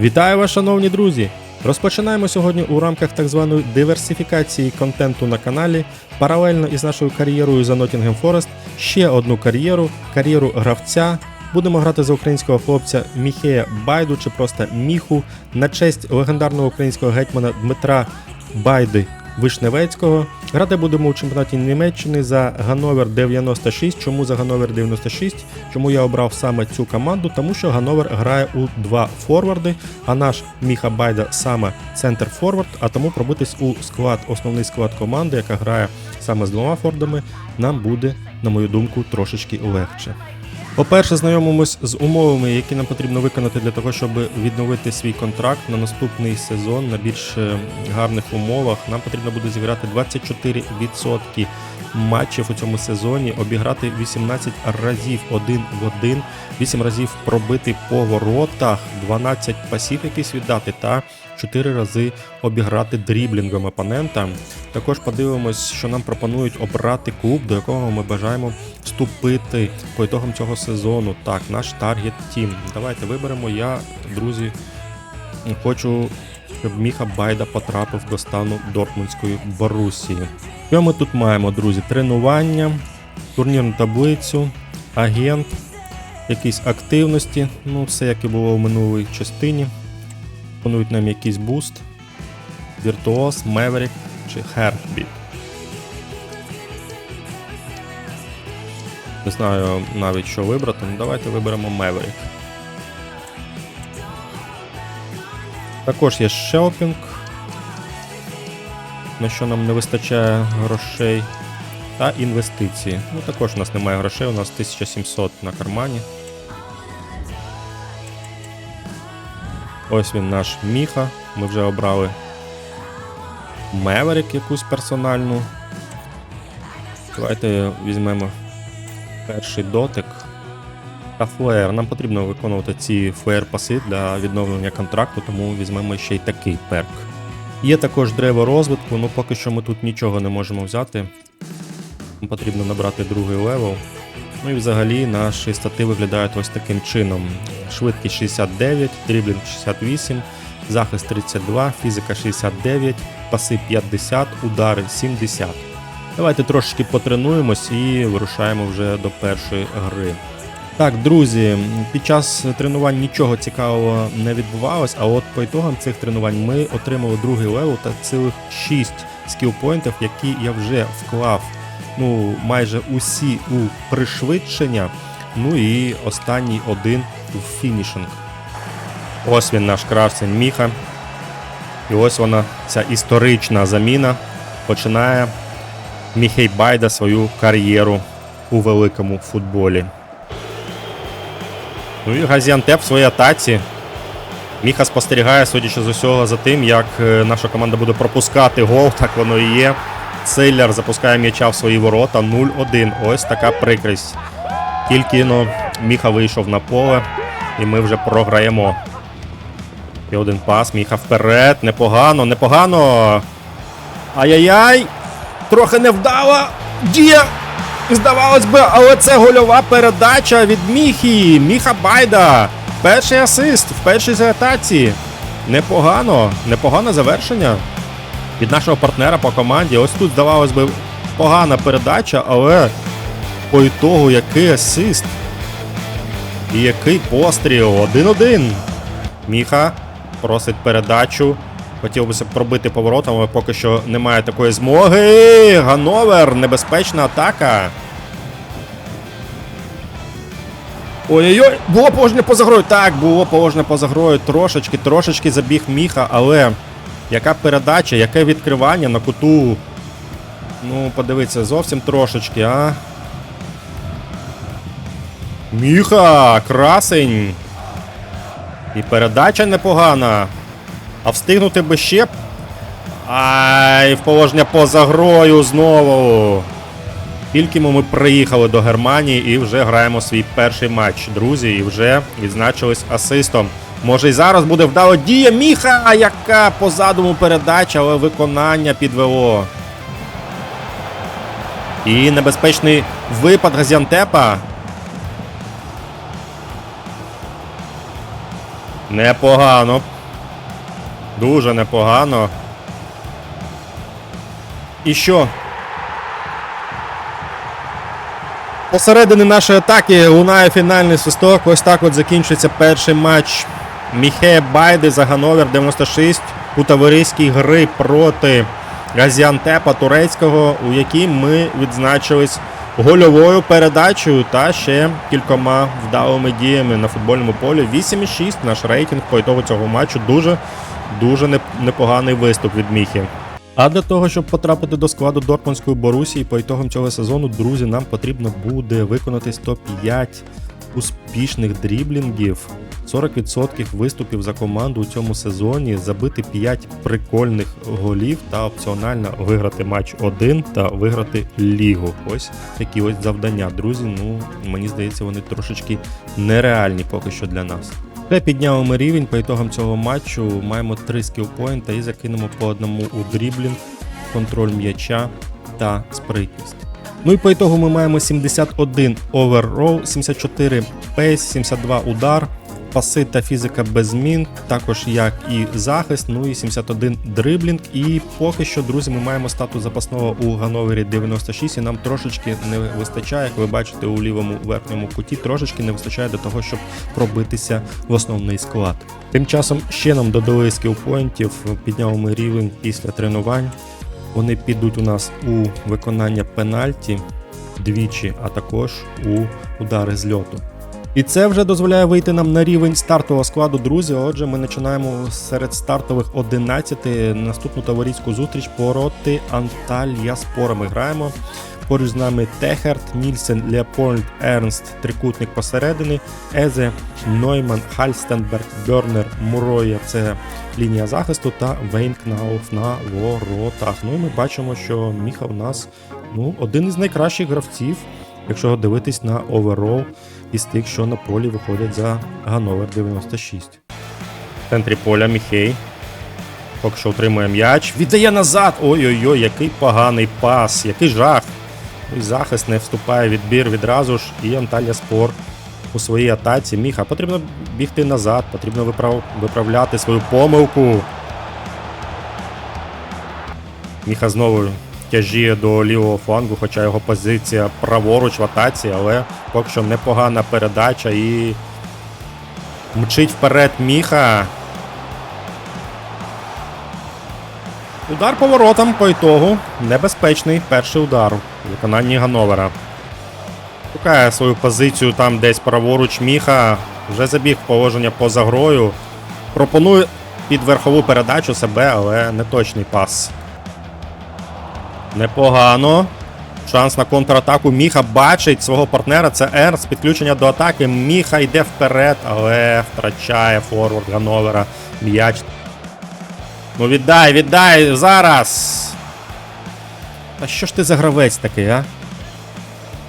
Вітаю вас, шановні друзі! Розпочинаємо сьогодні у рамках так званої диверсифікації контенту на каналі, паралельно із нашою кар'єрою за Nottingham Forest, ще одну кар'єру, кар'єру гравця. Будемо грати за українського хлопця Міхея Байду чи просто Міху на честь легендарного українського гетьмана Дмитра Байди Вишневецького. Грати будемо у чемпіонаті Німеччини за Гановер 96. Чому за Гановер 96? Чому я обрав саме цю команду? Тому що Гановер грає у два форварди, а наш Міха Байда саме центр форвард, а тому пробитись у склад, основний склад команди, яка грає саме з двома фордами, нам буде, на мою думку, трошечки легше. По-перше, знайомимось з умовами, які нам потрібно виконати для того, щоб відновити свій контракт на наступний сезон на більш е, гарних умовах. Нам потрібно буде зіграти 24% матчів у цьому сезоні, обіграти 18 разів один в один, 8 разів пробити по воротах, 12 пасів якісь віддати та 4 рази обіграти дріблінгом опонента. Також подивимось, що нам пропонують обрати клуб, до якого ми бажаємо вступити по ітогам цього сезону. Так, наш таргет тім. Давайте виберемо. Я, друзі, хочу, щоб Міха Байда потрапив до стану Дортмундської Борусії. Що ми тут маємо, друзі? Тренування, турнірну таблицю, агент, якісь активності. Ну, все як і було в минулій частині. Пропонують нам якийсь буст. Віртуоз, Меверік чи Хербіт. Не знаю навіть що вибрати, ну давайте виберемо Maverick. Також є шелпінг, на що нам не вистачає грошей. Та інвестиції. Ну також у нас немає грошей, у нас 1700 на кармані. Ось він наш Міха. Ми вже обрали Меверик якусь персональну. Давайте візьмемо перший дотик. Та флеєр. Нам потрібно виконувати ці флеєр-паси для відновлення контракту, тому візьмемо ще й такий перк. Є також древо розвитку, ну поки що ми тут нічого не можемо взяти. Нам потрібно набрати другий левел. Ну і взагалі наші стати виглядають ось таким чином: швидкість 69, дріблінг 68, захист 32, фізика 69, паси 50, удари 70. Давайте трошечки потренуємось і вирушаємо вже до першої гри. Так, друзі, під час тренувань нічого цікавого не відбувалось, а от по ітогам цих тренувань ми отримали другий левел та цілих 6 скілпоінтів, які я вже вклав ну, майже усі у пришвидшення. Ну і останній один в фінішинг. Ось він наш красень Міха. І ось вона, ця історична заміна. Починає Міхей Байда свою кар'єру у великому футболі. Ну і Газіантеп в своїй атаці. Міха спостерігає, судячи з усього, за тим, як е, наша команда буде пропускати гол, так воно і є. Силляр запускає м'яча в свої ворота 0-1. Ось така прикрість. Тільки ну, Міха вийшов на поле, і ми вже програємо. І один пас, Міха вперед. Непогано, непогано. Ай-яй-яй! Трохи невдало. Дія! Здавалось би, але це гольова передача від Міхі. Міха Байда. Перший асист в першій атаці. Непогано, непогане завершення від нашого партнера по команді. Ось тут, здавалось би, погана передача, але по ітогу який асист. І який постріл. 1-1. Міха просить передачу. Хотів би пробити поворотом, але поки що немає такої змоги. Гановер, небезпечна атака. Ой-ой-ой, було положення поза грою. Так, було положення поза грою. Трошечки, трошечки забіг міха, але яка передача, яке відкривання на куту. Ну, подивіться, зовсім трошечки, а. Міха, красень. І передача непогана. А встигнути би ще. Ай, в положення поза грою знову. Тільки ми приїхали до Германії і вже граємо свій перший матч, друзі, і вже відзначились асистом. Може і зараз буде вдало дія Міха, яка по задуму передача, але виконання підвело. І небезпечний випад Газіантепа. Непогано. Дуже непогано. І що? Посередині нашої атаки лунає фінальний свисток. Ось так от закінчується перший матч Міхе Байди за Гановер 96 у товариській гри проти Газіантепа турецького, у якій ми відзначились гольовою передачею та ще кількома вдалими діями на футбольному полі. 8,6 наш рейтинг по ітогу цього матчу. Дуже дуже непоганий виступ від Міхі. А для того, щоб потрапити до складу Дортмундської Борусії по ітогам цього сезону, друзі, нам потрібно буде виконати 105 успішних дріблінгів, 40% виступів за команду у цьому сезоні, забити 5 прикольних голів та опціонально виграти матч 1 та виграти лігу. Ось такі ось завдання, друзі. Ну мені здається, вони трошечки нереальні поки що для нас. Вже підняли ми рівень по ітогам цього матчу. Маємо три скілпоінта і закинемо по одному у дріблінг, контроль м'яча та спритність. Ну і по ітогу ми маємо 71 оверрол, 74 пейс, 72 удар, паси та фізика без змін, також як і захист, ну і 71 дриблінг. І поки що, друзі, ми маємо статус запасного у Гановері 96, і нам трошечки не вистачає, як ви бачите у лівому верхньому куті, трошечки не вистачає для того, щоб пробитися в основний склад. Тим часом ще нам додали скілпоінтів, підняли ми рівень після тренувань. Вони підуть у нас у виконання пенальті двічі, а також у удари з льоту. І це вже дозволяє вийти нам на рівень стартового складу, друзі. Отже, ми починаємо серед стартових 11 наступну товариську зустріч проти Анталія Спора. Ми граємо. Поруч з нами Техерт, Нільсен, Леопольд, Ернст, трикутник посередині, Езе, Нойман, Хальстенберг, Бьорнер, Муроя це лінія захисту та Вейнкнауф на воротах. Ну і ми бачимо, що Міха у нас ну, один із найкращих гравців, якщо дивитись на оверол із тих, що на полі виходять за Гановер 96. В центрі поля Міхей. Поки що отримує м'яч. Віддає назад. Ой-ой-ой, який поганий пас, який жах. І захист не вступає відбір відразу ж. І Анталія Спор у своїй атаці. Міха, потрібно бігти назад, потрібно виправ... виправляти свою помилку. Міха знову тяжіє до лівого флангу, хоча його позиція праворуч в атаці, але поки що непогана передача і мчить вперед Міха. Удар поворотом по ітогу. Небезпечний перший удар у виконанні Гановера. Шукає свою позицію там десь праворуч Міха. Вже забіг положення поза грою. Пропонує під верхову передачу себе, але не точний пас. Непогано. Шанс на контратаку. Міха бачить свого партнера. Це Ернст. Підключення до атаки. Міха йде вперед, але втрачає форвард Гановера. М'яч. Ну віддай, віддай зараз. Та що ж ти за гравець такий, а?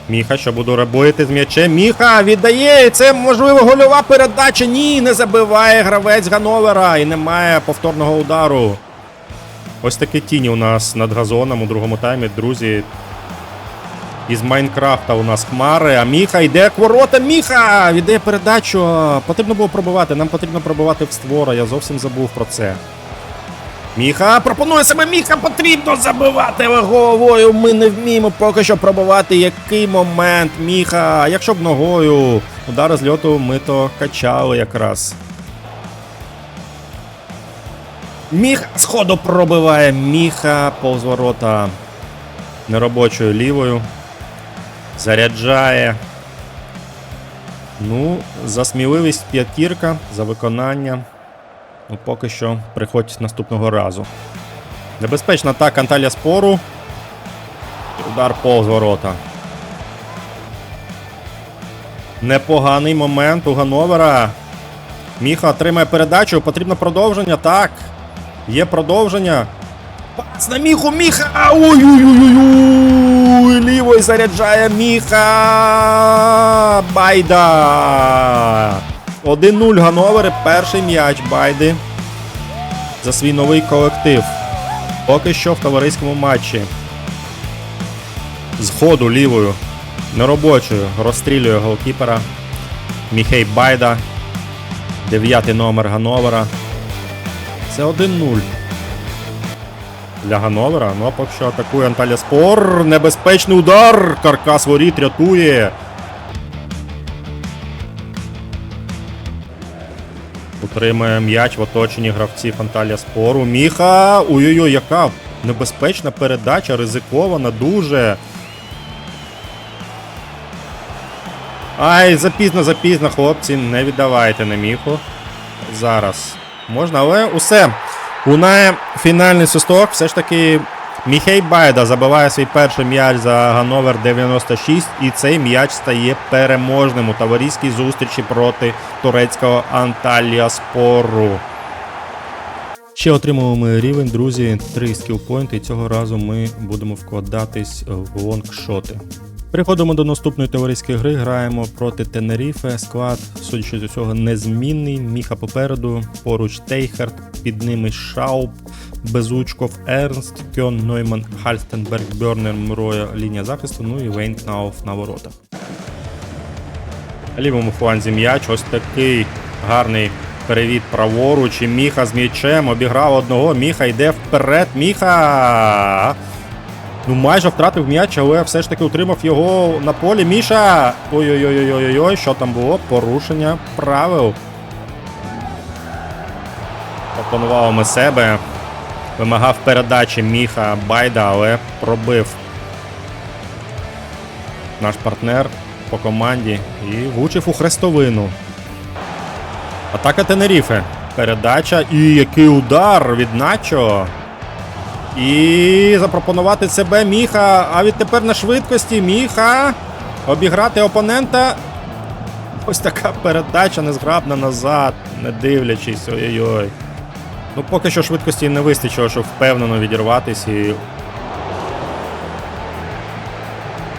Міха, що буду робити з м'ячем? Міха віддає! Це можливо гольова передача. Ні, не забиває гравець Гановера і немає повторного удару. Ось такі тіні у нас над газоном у другому таймі, друзі. Із Майнкрафта у нас хмари, а Міха йде к ворота. Міха! Віддає передачу. Потрібно було пробивати. Нам потрібно пробивати в створа. Я зовсім забув про це. Міха пропонує себе. Міха потрібно забивати головою. Ми не вміємо поки що пробивати. Який момент, Міха. Якщо б ногою. Удари з льоту ми то качали якраз. Міха сходу пробиває. Міха повз ворота неробочою лівою. Заряджає. Ну, за сміливість п'ятірка, за виконання. Ну, поки що приходь наступного разу. Небезпечна атака Анталія спору. Удар повз ворота. Непоганий момент у Гановера. Міха отримає передачу. Потрібно продовження. Так. Є продовження. Пас на Міху, Міха! Ой-ой-ой! Лівою заряджає Міха! Байда! 1-0 Гановери. Перший м'яч Байди. За свій новий колектив. Поки що в товариському матчі. З ходу лівою. Неробочою розстрілює голкіпера. Міхей Байда. Дев'ятий номер Гановера. Це 1-0. Для Гановера. Ну а поки що атакує Анталія Спор. Небезпечний удар. Каркас воріт рятує. Утримує м'яч в оточенні гравців Анталія Спору. Міха. Ой-ой-ой, яка небезпечна передача, ризикована дуже. Ай, запізно, запізно, хлопці, не віддавайте на міху. Зараз. Можна, але усе. Лунає фінальний свисток. Все ж таки Міхей Байда забиває свій перший м'яч за Гановер 96, і цей м'яч стає переможним у товариській зустрічі проти турецького Анталія Спору. Ще отримуємо ми рівень, друзі, три скілпойнти, і цього разу ми будемо вкладатись в лонгшоти. Переходимо до наступної товариської гри. Граємо проти Тенеріфе. Склад, судячи з усього, незмінний. Міха попереду, поруч Тейхерт, під ними Шауп, Безучков, Ернст, Кьон, Нойман, Хальстенберг, Бьорнер, Муроя, лінія захисту, ну і Вейн Кнауф на воротах. Лівому фланзі м'яч. Ось такий гарний перевід праворуч. І Міха з м'ячем обіграв одного. Міха йде вперед. Міха. Ну, майже втратив м'яч, але все ж таки утримав його на полі. Міша! Ой-ой-ой-ой-ой, що там було? Порушення правил. Опанував ми себе. Вимагав передачі Міха Байда, але пробив наш партнер по команді і влучив у хрестовину. Атака Тенеріфе. Передача і який удар від Начо. І запропонувати себе Міха. А відтепер на швидкості Міха. Обіграти опонента. Ось така передача незграбна назад, не дивлячись. Ой-ой-ой. Ну, поки що швидкості не вистачило, щоб впевнено відірватися і.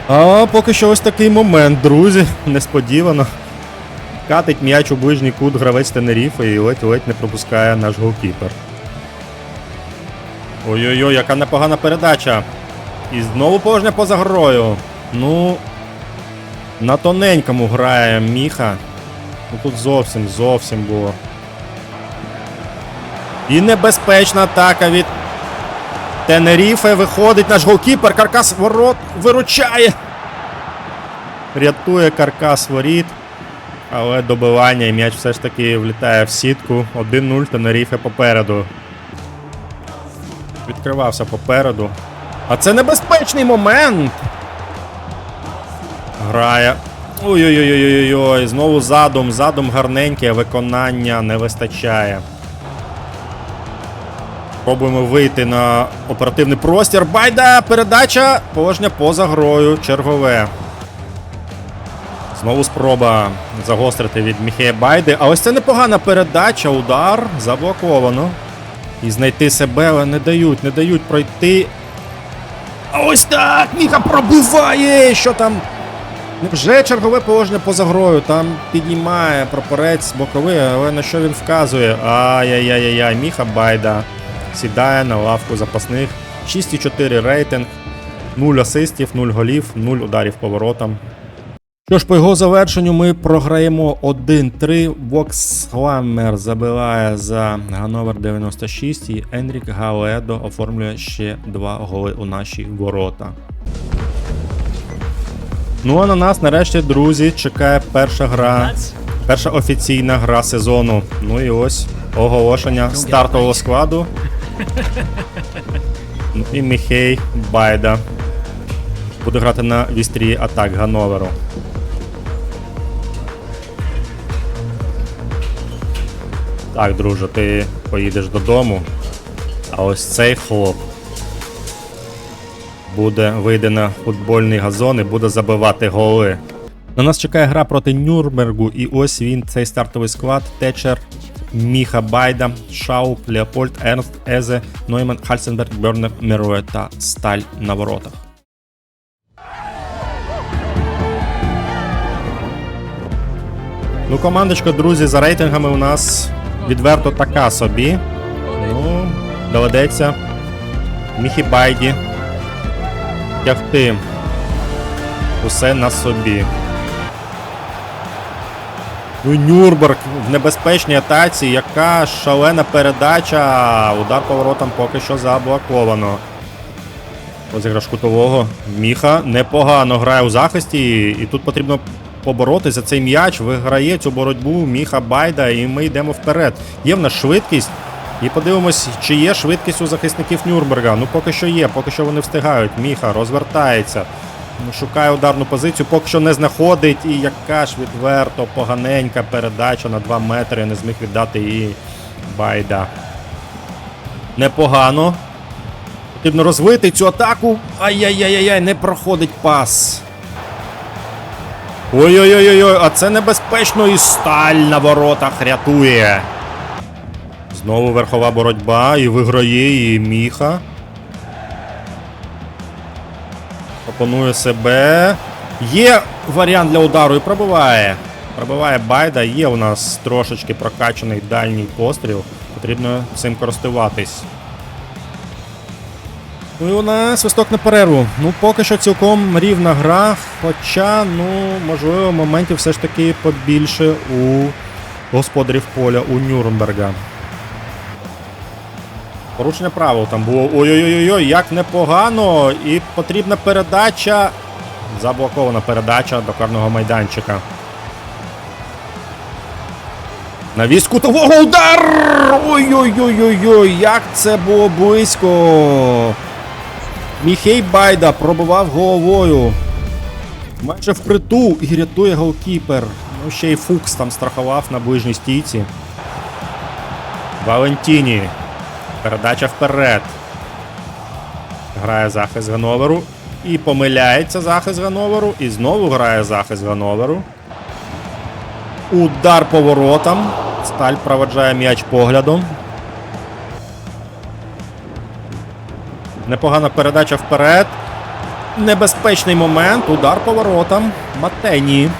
А поки що ось такий момент, друзі. Несподівано. Катить м'яч у ближній кут гравець Тенеріфа і ледь-ледь не пропускає наш голкіпер. Ой-ой-ой, яка непогана передача. І знову положення поза грою. Ну. На тоненькому грає Міха. Ну тут зовсім, зовсім було. І небезпечна атака від Тенеріфе. Виходить наш голкіпер. Каркас ворот виручає. Рятує каркас воріт. Але добивання і м'яч все ж таки влітає в сітку. 1-0 Тенеріфе попереду. Відкривався попереду. А це небезпечний момент. Грає. Ой-ой-ой-ой-ой. Знову задум. Задум гарненький, а виконання не вистачає. Пробуємо вийти на оперативний простір. Байда! Передача! Положення поза грою. Чергове. Знову спроба загострити від Міхея Байди. А ось це непогана передача. Удар. Заблоковано. І знайти себе, не дають, не дають пройти. А ось так! Міха пробиває! Що там? Вже чергове положення поза грою. Там підіймає прапорець боковий, але на що він вказує? Ай-яй-яй-яй, Міха Байда сідає на лавку запасних. 6,4 рейтинг, 0 асистів, 0 голів, 0 ударів поворотом. Що ж, по його завершенню ми програємо 1-3. Воксламмер забиває за Гановер 96 і Енрік Галедо оформлює ще два голи у наші ворота. Ну а на нас нарешті, друзі, чекає перша гра. Перша офіційна гра сезону. Ну і ось оголошення стартового складу. Ну і Міхей Байда буде грати на вістрі атак Гановеру. Так, друже, ти поїдеш додому. А ось цей хлоп буде вийде на футбольний газон і буде забивати голи. На нас чекає гра проти Нюрнбергу, і ось він, цей стартовий склад. Течер, Міха Байда, Шауп, Леопольд, Ернст, Езе, Нойман, Хальсенберг, Бернер, Меруе та Сталь на воротах. Ну, командочка, друзі, за рейтингами у нас відверто така собі. Ну, доведеться Міхі Байді тягти усе на собі. Ну, і Нюрнберг в небезпечній атаці, яка шалена передача. Удар поворотом поки що заблоковано. Розіграш кутового. Міха непогано грає у захисті, і тут потрібно поборотися за цей м'яч. Виграє цю боротьбу Міха Байда, і ми йдемо вперед. Є в нас швидкість. І подивимось, чи є швидкість у захисників Нюрнберга. Ну, поки що є, поки що вони встигають. Міха розвертається. Шукає ударну позицію, поки що не знаходить. І яка ж відверто поганенька передача на 2 метри. Не зміг віддати її Байда. Непогано. Потрібно розвити цю атаку. Ай-яй-яй-яй, не проходить пас. Ой-ой-ой, а це небезпечно і сталь на воротах рятує. Знову верхова боротьба і виграє її Міха. Пропонує себе. Є варіант для удару і пробиває. Пробиває Байда. Є у нас трошечки прокачаний дальній постріл. Потрібно цим користуватись. Ну і у нас свисток на перерву. Ну, поки що цілком рівна гра. Хоча, ну, можливо, моментів все ж таки побільше у господарів поля у Нюрнберга. Порушення правил там було. Ой-ой-ой, як непогано. І потрібна передача. Заблокована передача до карного майданчика. Навіс кутового удар! Ой-ой-ой-ой-ой, як це було близько. Міхей Байда пробивав головою. Майже впритул і рятує голкіпер. Ну, ще й Фукс там страхував на ближній стійці. Валентіні. Передача вперед. Грає захист Гановеру. І помиляється захист Гановеру. І знову грає захист Гановеру. Удар по воротам. Сталь проведжає м'яч поглядом. Непогана передача вперед. Небезпечний момент. Удар по воротам. Матені.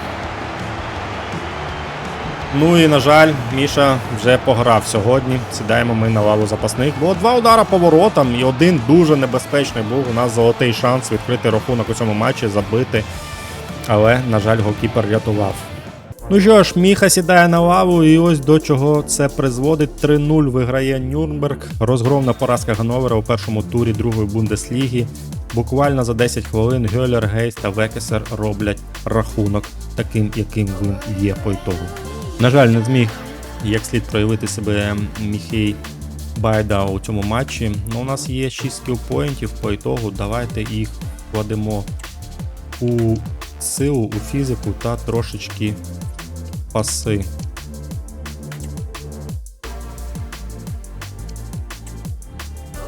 Ну і, на жаль, Міша вже пограв сьогодні. Сідаємо ми на лаву запасних. Було два удара по воротам, і один дуже небезпечний був. У нас золотий шанс відкрити рахунок у цьому матчі, забити. Але, на жаль, голкіпер рятував. Ну що ж, Міха сідає на лаву, і ось до чого це призводить. 3-0 виграє Нюрнберг. Розгромна поразка Гановера у першому турі другої Бундесліги. Буквально за 10 хвилин Гьолер, Гейс та Векесер роблять рахунок таким, яким він є по ітогу. На жаль, не зміг як слід проявити себе Міхей Байда у цьому матчі. Ну, у нас є 6 скілпоінтів по ітогу. Давайте їх вкладемо у силу, у фізику та трошечки паси.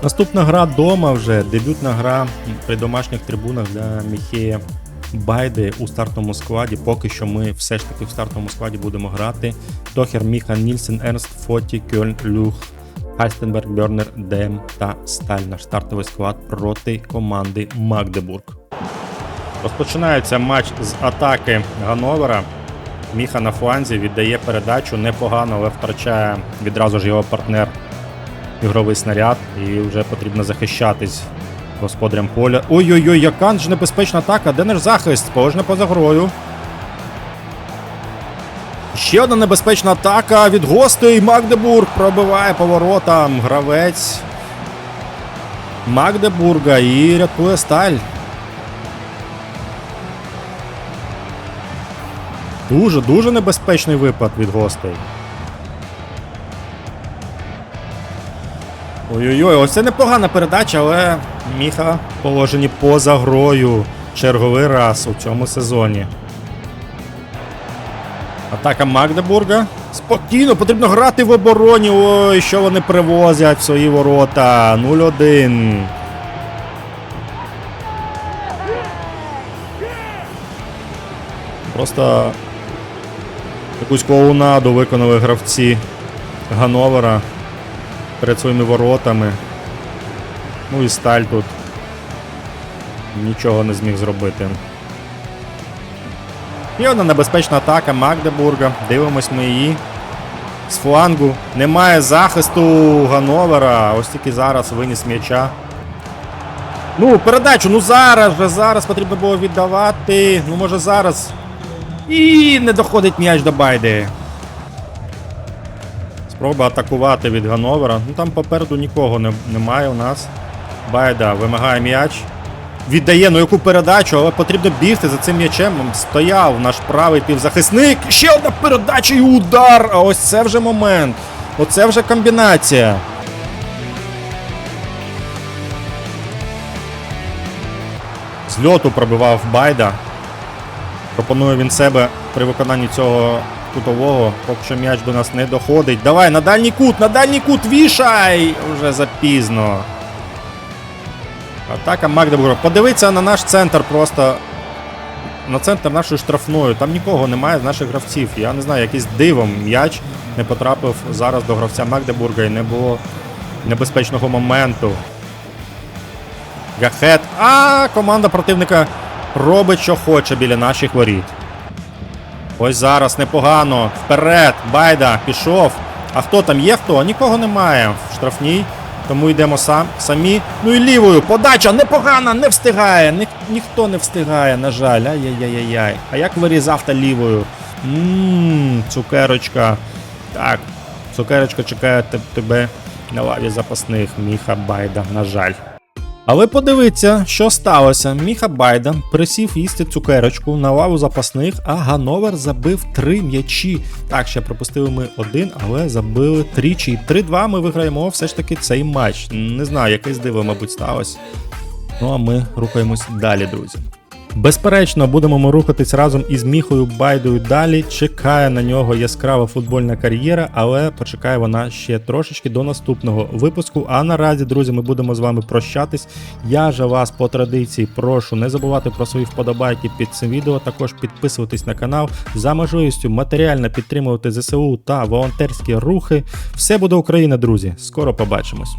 Наступна гра дома вже дебютна гра при домашніх трибунах для Міхея Байди у стартовому складі. Поки що ми все ж таки в стартовому складі будемо грати. Тохер, Міха, Нільсен, Ернст, Фоті, Кьольн, Люх, Хайстенберг, Бьорнер, Дем та Сталь. Наш стартовий склад проти команди Магдебург. Розпочинається матч з атаки Гановера. Міха на фланзі віддає передачу непогано, але втрачає відразу ж його партнер ігровий снаряд, і вже потрібно захищатись господарям поля. Ой-ой-ой, яка ж небезпечна атака. Де наш захист? Положено поза грою. Ще одна небезпечна атака від гостей. Магдебург пробиває поворотом. Гравець Магдебурга і рятує сталь. Дуже, дуже небезпечний випад від гостей. Ой-ой-ой, ось це непогана передача, але Міха положені поза грою. Черговий раз у цьому сезоні. Атака Магдебурга. Спокійно, потрібно грати в обороні. Ой, що вони привозять в свої ворота. 0-1. Просто якусь клоунаду виконали гравці Гановера перед своїми воротами. Ну і сталь тут нічого не зміг зробити. І одна небезпечна атака Магдебурга. Дивимось ми її. З флангу. Немає захисту Гановера. Ось тільки зараз виніс м'яча. Ну, передачу, ну зараз же, зараз потрібно було віддавати. Ну, може зараз. І не доходить м'яч до Байди. Спроба атакувати від Гановера. Ну там попереду нікого не, немає у нас. Байда вимагає м'яч. Віддає, ну яку передачу, але потрібно бігти за цим м'ячем. Стояв наш правий півзахисник. Ще одна передача і удар. А ось це вже момент. Оце вже комбінація. З льоту пробивав Байда. Пропонує він себе при виконанні цього кутового. Поки що м'яч до нас не доходить. Давай на дальній кут, на дальній кут вішай! Уже запізно. Атака Магдебурга. Подивіться на наш центр просто. На центр нашої штрафної. Там нікого немає з наших гравців. Я не знаю, якийсь дивом м'яч не потрапив зараз до гравця Магдебурга і не було небезпечного моменту. Гахет. А команда противника робить, що хоче біля наших воріт. Ось зараз непогано. Вперед. Байда пішов. А хто там є? Хто? Нікого немає в штрафній. Тому йдемо сам, самі. Ну і лівою. Подача непогана, не встигає. Ні, ніхто не встигає, на жаль. Ай-яй-яй-яй. А як вирізав та лівою? Ммм, цукерочка. Так, цукерочка чекає тебе на лаві запасних. Міха Байда, на жаль. Але подивіться, що сталося. Міха Байден присів їсти цукерочку на лаву запасних, а Гановер забив три м'ячі. Так, ще пропустили ми один, але забили тричі. 3-2 ми виграємо все ж таки цей матч. Не знаю, якесь диво, мабуть, сталося. Ну а ми рухаємось далі, друзі. Безперечно, будемо ми рухатись разом із Міхою Байдою далі. Чекає на нього яскрава футбольна кар'єра, але почекає вона ще трошечки до наступного випуску. А наразі, друзі, ми будемо з вами прощатись. Я же вас по традиції прошу не забувати про свої вподобайки під цим відео. Також підписуватись на канал за можливістю матеріально підтримувати ЗСУ та волонтерські рухи. Все буде Україна, друзі. Скоро побачимось.